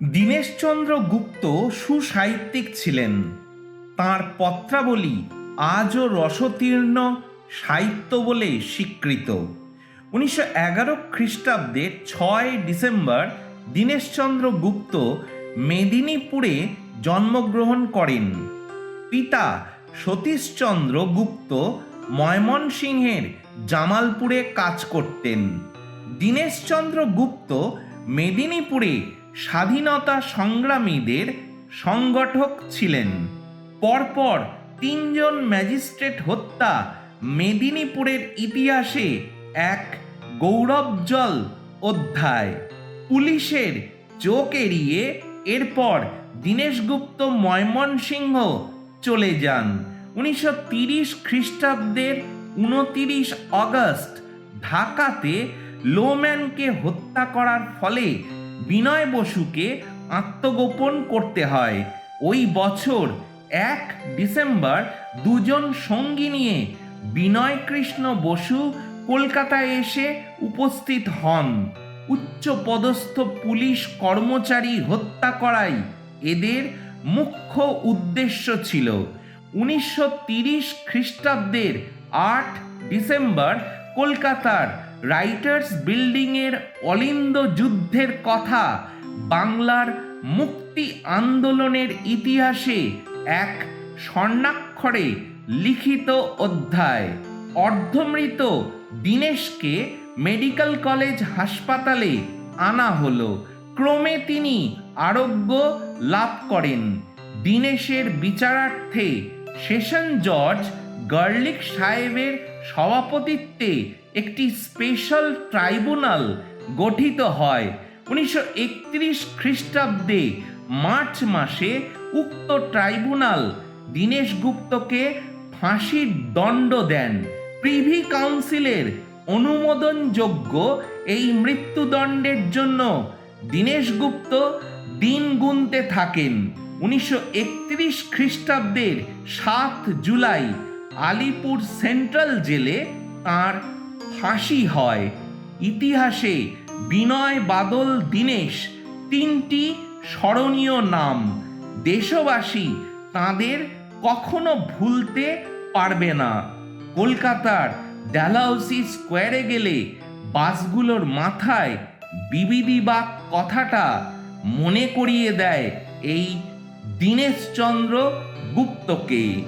দীনেশচন্দ্র গুপ্ত সুসাহিত্যিক ছিলেন। তাঁর পত্রাবলী আজও রসতীর্ণ, সাহিত্য বলে স্বীকৃত। উনিশশো এগারো খ্রিস্টাব্দের ছয় ডিসেম্বর দীনেশচন্দ্র গুপ্ত মেদিনীপুরে জন্মগ্রহণ করেন। পিতা সতীশচন্দ্র গুপ্ত ময়মনসিংহের জামালপুরে কাজ করতেন। দীনেশচন্দ্র গুপ্ত মেদিনীপুরে স্বাধীনতা সংগ্রামীদের সংগঠক ছিলেন। পরপর তিনজন ম্যাজিস্ট্রেট হত্যা মেদিনীপুরের ইতিহাসে এক গৌরবজল অধ্যায়। পুলিশের চোখ এড়িয়ে এরপর দীনেশগুপ্ত ময়মনসিংহ চলে যান। উনিশশো তিরিশ খ্রিস্টাব্দের উনতিরিশ অগস্ট ঢাকাতে লোম্যানকে হত্যা করার ফলে বিনয় বসুকে আত্মগোপন করতে হয়। ওই বছর, এক ডিসেম্বর, দুজন সঙ্গী নিয়ে বিনয় কৃষ্ণ বসু কলকাতায় এসে উপস্থিত হন। উচ্চ পদস্থ পুলিশ কর্মচারী হত্যা করাই এদের মুখ্য উদ্দেশ্য ছিল। উনিশশো তিরিশ খ্রিস্টাব্দের আট ডিসেম্বর কলকাতার রাইটার্স বিল্ডিংয়ের অলিন্দ যুদ্ধের কথা বাংলার মুক্তি আন্দোলনের ইতিহাসে এক স্বর্ণাক্ষরে লিখিত অধ্যায়। অর্ধমৃত দীনেশকে মেডিকেল কলেজ হাসপাতালে আনা হলো। ক্রমে তিনি আরোগ্য লাভ করেন। দীনেশের বিচারার্থে সেশন জর্জ গার্লিক সাহেবের সভাপতিত্বে একটি স্পেশাল ট্রাইব্যুনাল গঠিত হয় উনিশশো একত্রিশ খ্রিস্টাব্দে মার্চ মাসে উক্ত ট্রাইব্যুনাল দীনেশ গুপ্তকে ফাঁসির দণ্ড দেন। প্রিভি কাউন্সিলের অনুমোদনযোগ্য এই মৃত্যুদণ্ডের জন্য দীনেশ গুপ্ত দিন গুনতে থাকেন। উনিশশো একত্রিশ খ্রিস্টাব্দের সাত জুলাই আলিপুর সেন্ট্রাল জেলে তার ফাঁসি হয়। ইতিহাসে বিনয় বাদল দীনেশ তিনটি স্মরণীয় নাম। দেশবাসী তাদের কখনো ভুলতে পারবে না। কলকাতার ডালহাউসি স্কোয়ারে গেলে বাসগুলোর মাথায় বিবিধি বা কথাটা মনে করিয়ে দেয় এই দীনেশচন্দ্র গুপ্তকে।